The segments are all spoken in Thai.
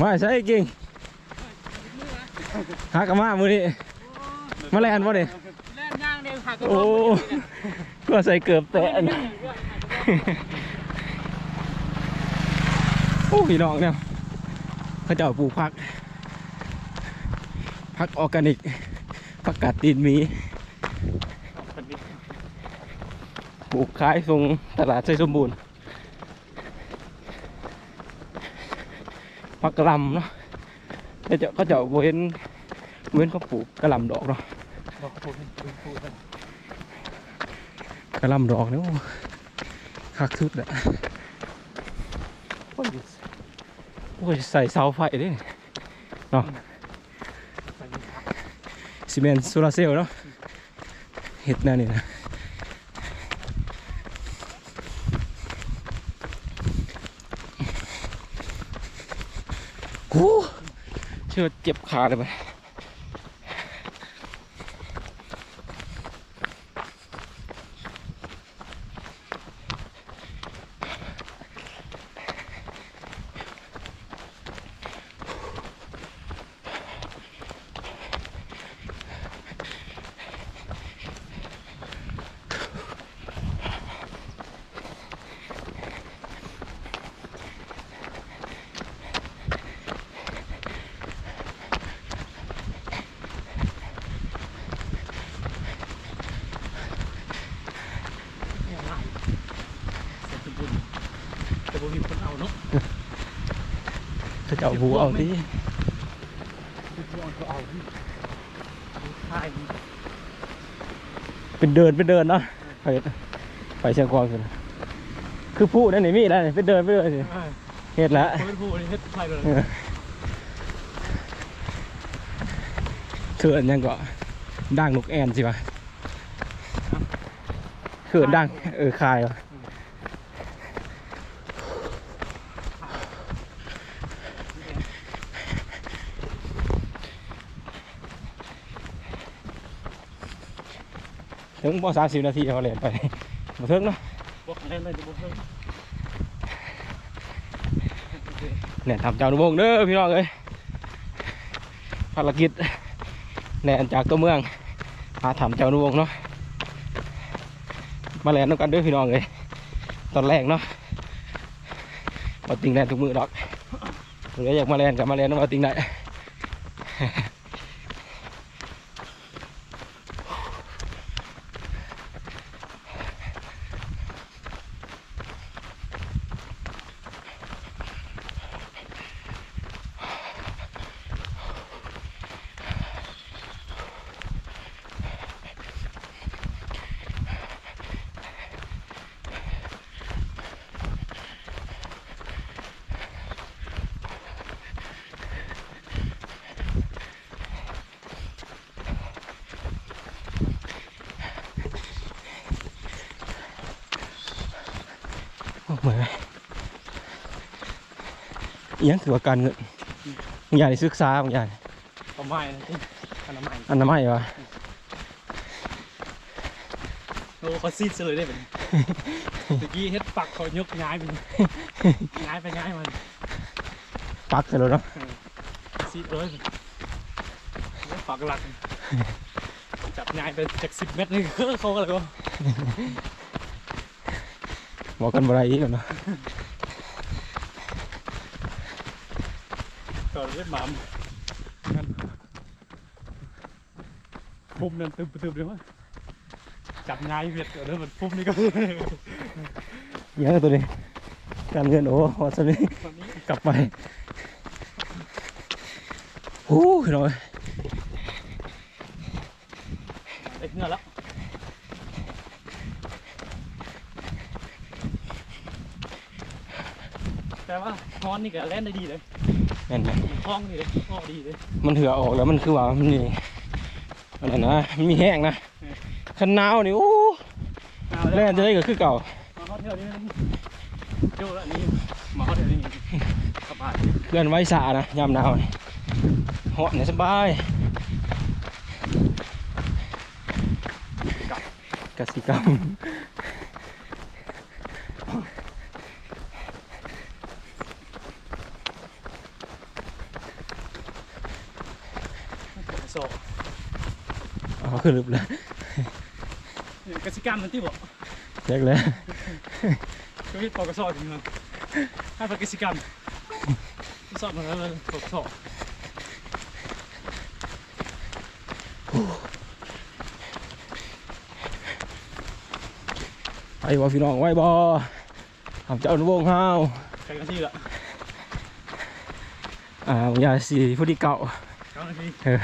มาใช่เก่งหากะมามือนี้มาแลนบ่เนี่ยแล่นย่างเดียวหักก็โอ้ก็ใส่เกือบแตะอันโอ้พี่น้องเนี่ยเขาเจ้าปลูกผักผักออร์แกนิกผักกาดตีนหมีปลูกขายส่งตลาดไซสมบูรณ์ ผักกระหลำเนาะเขาเจ้าเขาเจ้าเว้นเว้นเขาปลูกกระหลำดอกเนาะบอกพูดพูดกระหลำดอกเนี่ยโอ้คักสุดอะโอ้ยโอ้ยใส่เสาไฟเด้วยเนาะซีเมนต์โซลาร์เซลล์เนาะเห็ดแน่นี่นะ โอ้เชื่อเจ็บขาเลยไป แต่ผมมีคนเอาเนาะ เขาจะเอาบูเอาที่คือเอาก็เอาใช่เป็นเดินเป็นเดินเนาะไปไปเชียงกวางกันคือผู้นั่นนี่มีแล้วนี่เป็นเดินไปเลยสิเห็ดละคนเป็นผู้นี่เฮ็ดใช่เลยเออเขื่อนยังก็ด่างนกแอ่นสิวะเขื่อนด่างเออคายวะ ถึงบ่สามสิบนาทีเขาเรียนไปมาถึงเนาะบอกเล่นเลยจะบอกเล่นเนี่ยทำเจ้าหนุ่มงเด้อพี่น้องเอ้ยภารกิจแล่นจากตัวเมืองมาทำเจ้าหนุ่มงเนาะมาแล่นน้ำกันเด้อพี่น้องเอ้ยตอนแรกเนาะเอาติงแล่นทุกมือดอกเดี๋ยวอยากมาแล่นกับมาแล่นน้ำเอาติงได้ เหมือนอิหยังคือว่าการเงินบางอย่างนี่ศึกษาบางอย่างทำไมนะที่ทำไมอันนั้นไม่วะโอ้เขาซีดเลยได้เป็นเมื่อกี้เฮ็ดปักเขายกย้ายไปย้ายไปย้ายมันปักเสร็จแล้วเนาะซีดเลยปักหลักจับย้ายไปจากสิบเมตรนี่เขาก็เลยว่าบอกกันบ่ไรอีกแล้วเนาะ ก่อนเล่นหมามงั้นปุ่มนั่นตึมตึมเลยวะจับย้ายเวียดเดี๋ยวมันปุ่มนี่ก็ อิหยังตัวนี้การเงินโอ้วัดสนี้ ตอนนี้ กลับไปโอ้ยน้อย ได้เงื่อ แล้วแต่ว่าฮอนนี่ก็เล่นได้ดีเลยแม่นไหมห้องนี่เลยห้องดีเลยมันเถื่อออกแล้วมันคือว่ามันนี่อะไรนะมันมีแห้งนะคันหนาวนี่โอ้แล่นจะได้ก็คือเก่ามาฮอตเที่ยวนี้มันเที่ยวแล้วนี่มาฮอตเที่ยวนี้สบายเพื่อนไว้สานะยามหนาวนี่เหาะเนี่ยสบายกสิกรรม โซ อ๋อคือลึบเลยกสิกรรมมันที่บอกแจ็คเลยก็มีปกสถึงมันให้ปกสิกรรมสอบมาแล้วมันปกสไปบ่พี่น้องไว้บ่ทำเจ้าหนุ่มวงเฮาใช้กันที่ละอ่าอย่าสีผู้ที่เก่าเก้านาทีเออ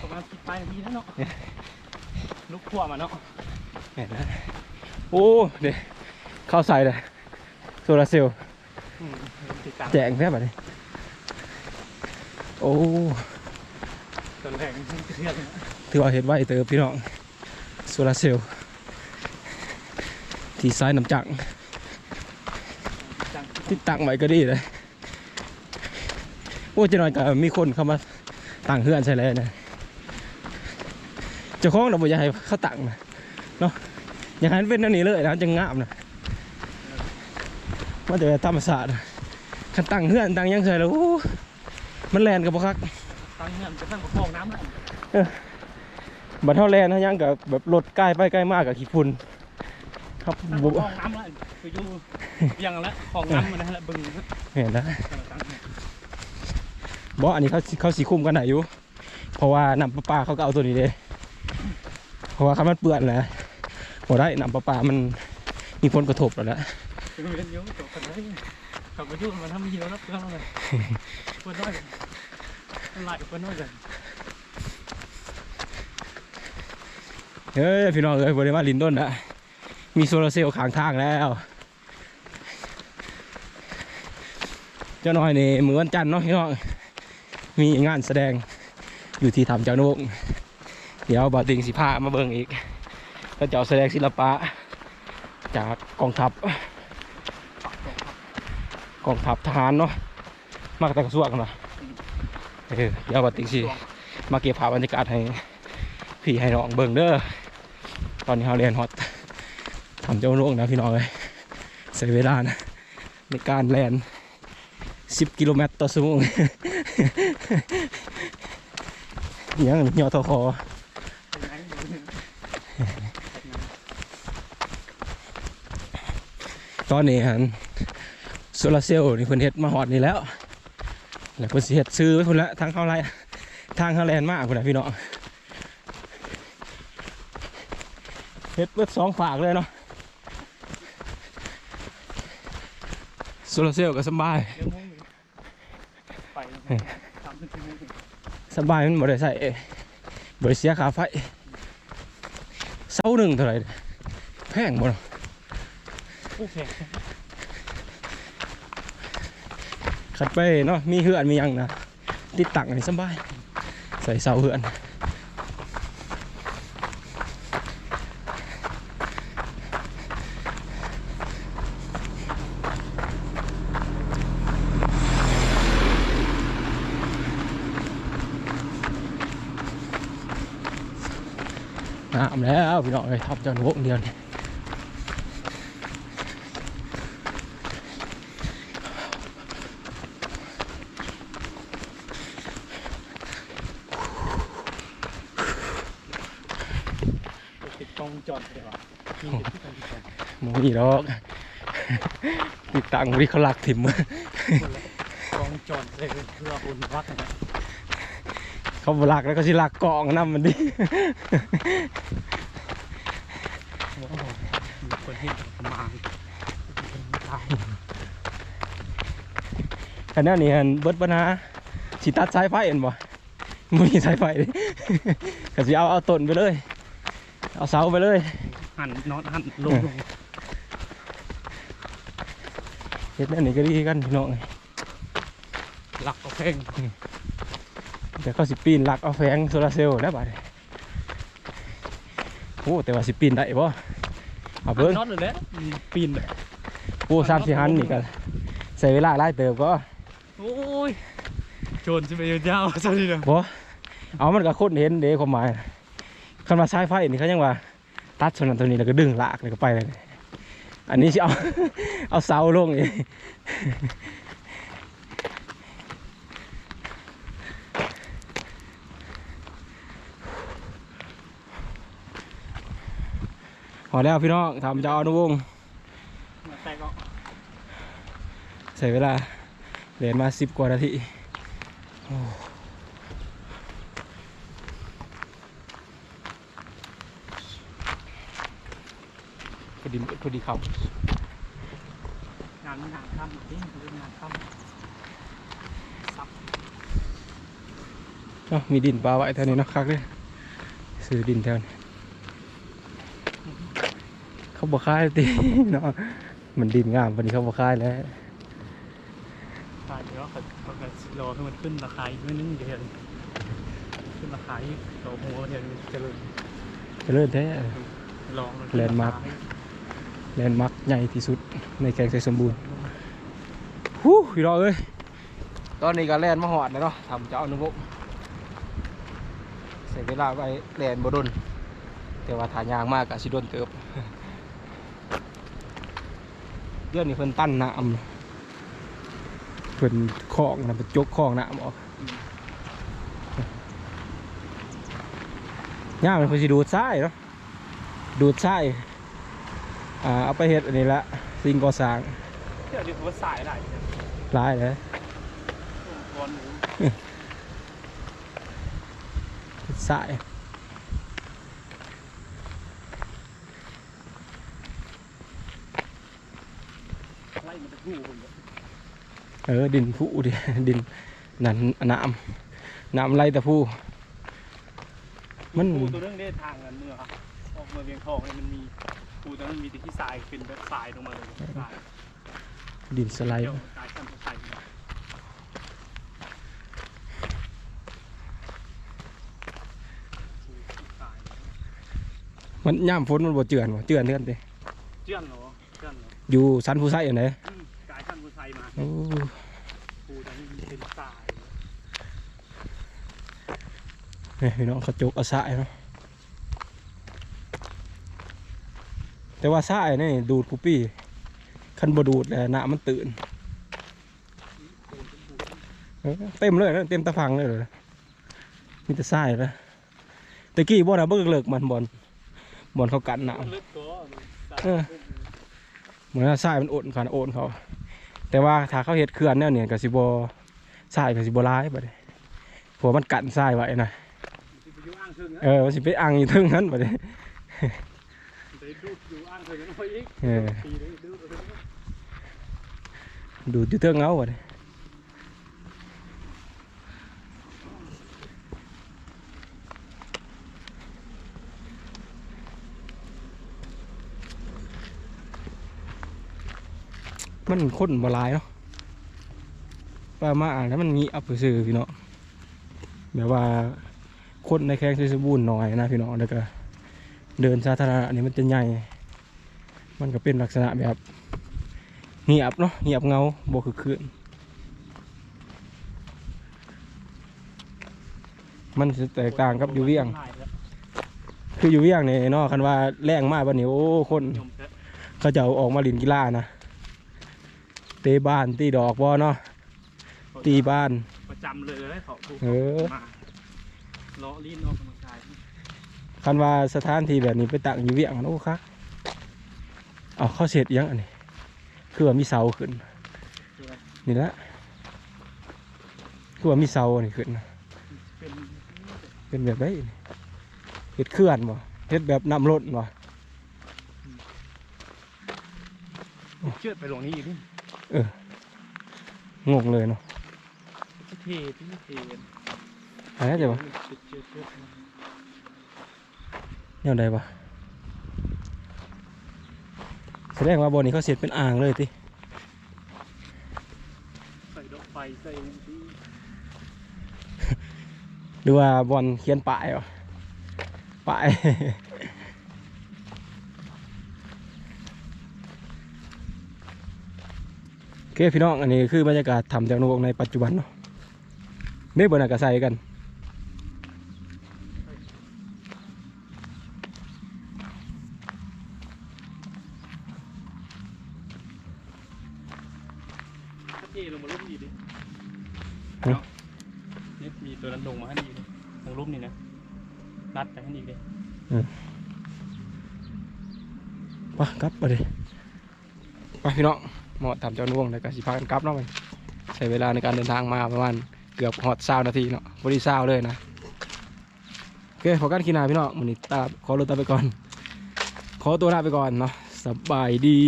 ประมาณสิบป ลายนาทีแล้วเนาะลุกขั้วมาเนาะเห็นนะโอ้เดี๋ยวเข้าใส่เลยโซลาร์เซลล์อืมติดตามแจงแค่แบบนี้โอ้ตอนแรกมันเทือนถือว่าเห็นไว้เติมพี่น้องโซลาร์เซลล์ที่ซ้ายน้ำจังจังที่ตั้งไว้ก็ดีเลยโอ้จะหน่อยก็มีคนเข้ามาตั้งเฮือนใช่แล้วนะ เจ้าของเราบอกอยากให้เขาตั้งนะเนาะอยากให้มันเป็นอันนี้เลยนะจะงามนะว่าจะธรรมศาสตร์คันตั้งเฮือนตั้งหยังใช่แล้วโอ้มันแลนกับบ่คักตั้งเงินจะตั้งกระพองน้ำแล้วบัดเท่าแลนเท่าหยังกับแบบรถใกล้ไปใกล้มากกับขี้ฝุ่นครับตั้งกบ่ระพองน้ำแล้วไปดูเบียงแล้วของน้ำมันนะฮะบึงนะเห็นนะตั้งบ่อันนี้เขาเขาสีคุมกันไหนอยู่ เพราะว่าน้ำประปาเขาก็เอาตัวนี้เลยเพราะ ว่าคันมันเปื้อนแหละบ่ได้น้ำประปามันมีผลกระทบแล้วนะคือมันเยอะจบกันเลยขับไปดูมันทำมีแล้วรับเพื่อนเลยเพื่อนน้อยมันไหลเพื่อนน้อยเลยเฮ้ยพี่น้องเอ้ยบริมาลินต้นนะมีโซลาร์เซลล์ขางทางแล้ว เจ้าน้อยนี่มือวันจันทร์เนาะพี่น้องมีงานแสดงอยู่ที่ทำเจ้าโนกเดี๋ยวบาติงสิพามาเบิ่งอีกก็จะเอาแสดงศิลปะ จากกองทัพกองทัพทหารเนาะมากแต่กระทรวงนาะเออเดี๋ยวบาติงสิมาเก็บภาพบรรยากาศให้พี่ให้น้องเบิ่งเด้อตอนนี้เราเรียนฮอตทำเจ้าโลกนะพี่น้องเลยใช้เวลานะในการแลน10 กิโลเมตรต่อชั่วโมงยังยอทคอ ตอนนี้ฮันโซลาเซลล์นี่เพิ่นเฮ็ดมาฮอดนี่แล้วแล้วเพิ่นสิเฮ็ดซื้อไว้พุ่นละทางเข้าไรทางเข้าแลนมากพุ่นละพี่น้องเฮ็ดเบิดสองฝากเลยเนาะโซลาเซลล์ก็สบายสบายมันบ่ได้ใส่บ่ได้เสียค่าไฟเสาหนึ่งเท่าไหร่แพงบ่เนาะ ขัดไปเนาะมีเหือนมียังนะติดตั้งอันนี้สบาย ใส่เสาเหือนน้ำแล้วพี่น้องเลยทับจ้าหนูเดียวนี่ติดกล้อดเดี๋ยว มีติดที่กล้องจอดหมูนี่ดอกติดตั้งวิเขาลักถิ่มกล้องจอดเลยเพื่ออุ่นรักนะเขาบลักแล้วก็สิลักกองน้ำมันดิโอ้โหมีคนที่มาตายคันนี้นี่ฮันเบิดปัญหาสิตัดสายไฟเห็นบ่มึงมีสายไฟดิก็สิเอาเอาต้นไปเลย เอาเสาไปเลย หันน็อตหันลงลงเฮ็ดแนั่นนี่ก็ดีกันพี่น้องหลักก็เพ่งเดี๋ยวเขาสิปีนลักเอาแฟงโซลาร์เซลล์แล้วบัดนี้โอ้แต่ว่าสิปีนได้บ่เอาเบิ่งน็อตเลยแหละปีนเลยโอ้สามสี่หันนี่ก็ใช้เวลาหลายเติบก็โอ้ยโจรจะไปยาวๆซะทีเดียวบ่เอามันก็คนเห็นเด้ความหมาย คันมาใช้ไฟนี่เขายังว่า ตัดส่วนนั้นตัวนี้แล้วก็ดึงลากเลยก็ไปเลย อันนี้จะเอาเอาเสาลงอีพอแล้วพี่น้องทำจะเอานุวงใส่เวลาเรียนมาสิบกว่านาที โอ้พอดีพอดีครับงานงานค่ำนี่เรื่องงานค่ำซับเนาะมีดินปลาไว้แถวนี้เนาะคักเลยซื้อดินแถวนี้เขาบอกค่ายตีเนาะมันดินงามวันนี้เขาบอกค่ายแล้วตายเดี๋ยวเขาเขาจะรอให้มันขึ้นราคาอีกนิดนึงเดี๋ยวเห็นขึ้นราคาอีกรอหัวเดี๋ยวมันจะเลยเจะเริ่มแท้ลองมันแลนด์มาร์ค แลนด์มาร์กใหญ่ที่สุดในแกงไทยสมบูรณ์ฮู้พี่น้องเอ้ยตอนนี้ก็แลนด์มาหอดแล้วเนาะทำเจ้าอนุภพใส่เวลาไปแลนด์บดนแต่ว่าฐานยางมากกับสิโดนเติบเดี๋ยวนี้เพิ่นตั้นน้ำเพิ่นคลองนะเพิ่นจกคลองน้ำออกย่างมันเพิ่นสิดูดทรายเนาะดูดทราย อ่าเอาไปเฮ็ดอันนี้ละสิ่งก่อสร้างเดี๋ยวนี้ผมว่าสายไหลเนี่ยหลายเลยบอลหนูสายไล่มันจะหูผมเนี่ยเออดินผู้ดิดินนั่นน้ำน้ำไหลแต่ผู้มันปูตัวนึงได้ทางกันเมื่อครับออกมาเวียงทองเนี่ยมันมี ปูตัวนั้นมีแต่ที่ทรายเป็นแบบทรายลงมาเลยทรายดินสไลด์ เดี๋ยวกลายเป็นทรายมาปูที่ทราย มันย่ามฝนมันบ่เจือนบ่เจือนเทือนไปเจื้อนเหรอเจื้อนเหรออยู่สันผู้ไส้อันไหนอืมกลายพันธุ์ปูไทยมาโอ้ปูตัวนี้เป็นทราย นี่พี่น้องเขาจกเอาสายเนาะ แต่ว่าสายนี่ดูดกูปี้คันบดูดแล้วน้ำมันตื่นเออเต็มเลยนะเต็มตะพังเลยเหรอมีแต่สายแล้วตะกี้บ่นะเบิกเลิกมันบอลบอลเขากันน้ำลึกตัวทรายเออเหมือนว่าทรายมันโอนเขาโอนเขา แต่ว่าถ้าเขาเฮ็ดเขื่อนแนวเนี่ยกับสิบทรายกับสิบร้ายบัดนี้เพราะมันกันทรายไว้นะสิไปอยู่อ่างเชิงนะเออมันสิไปอังอยู่เทึงนั้นไปดูดอยู่อ่าง เชิงกันเอาอีกเออปีเลยดูดอาปเลยดูดอยู่เงเอาบันี้มันคนบลายเนาะป้ามาอ่านแล้วมันมีอัพซื่อพี่เนาะแบบว่าคนในแข้งสมบูรณ์หน่อยนะพี่น้องแล้วก็เดินสาธารณะนี่มันจะใหญ่ มันก็เป็นลักษณะแบบเงียบเนาะเงียบเงาบคือคืนมันจะแตกต่างกับอยู่เวียง คืออยู่เวียงเนี่ยเนาะคันว่าแรงมากวันนี้โอ้คนยมเถอะเขาจะเอาออกมาลินกีฬานะเตะบ้านตีดอกบอเนาะตีบ้านประจำเลยเลยเขาปูเออมาเลาะลิ้นออกกำลังกายคันว่าสถานที่แบบนี้ไปตั้งอยู่เวียงโอ้ครับ เอาเข้าเสร็จยังอันนี้ คือว่ามีเสาขึ้นคืออะไรนี่ละคือว่ามีเสาอันนี้ขึ้น เป็นเป็นแบบไหนนี่เฮ็ดเคลื่อนบ่เฮ็ดแบบน้ำล้นบ่เชือดไปลงนี้อีกนี่งงเลยเนาะจะเทที่เทอะไรจะบ่เชือดเชือดเชือดแนวใดบ่แส ดงว่าบ่อนี้เขาเสร็จเป็นอ่างเลยติใส่ดอกไฟใส่ที่หรือว่าบอลเขียนป้ายบ่ป้ายโอเคพี่น้องอันนี้คือบรรยากาศทำจากนวกในปัจจุบันเนาะนี่บนอากาศใส่กัน ถ้าเทลงมาลุ่มดีดิ ฮะ นี่มีตัวนั้นลงมาให้ดีเลยทางลุ่มนี่นะรัดไปให้ดีเลยอืมไปกลับไปเลยไปพี่น้องเหมาะตามเจ้าน่วงแล้วก็สิพากันกลับเนาะไปใช้เวลาในการเดินทางมาประมาณเกือบฮอดเศร้านาทีเนาะบริเศร้าเลยนะโอเคขอการขีนาพี่น้องมันนี้ตาขอรถตาไปก่อน ขอตัวลาไปก่อนเนาะสบายดี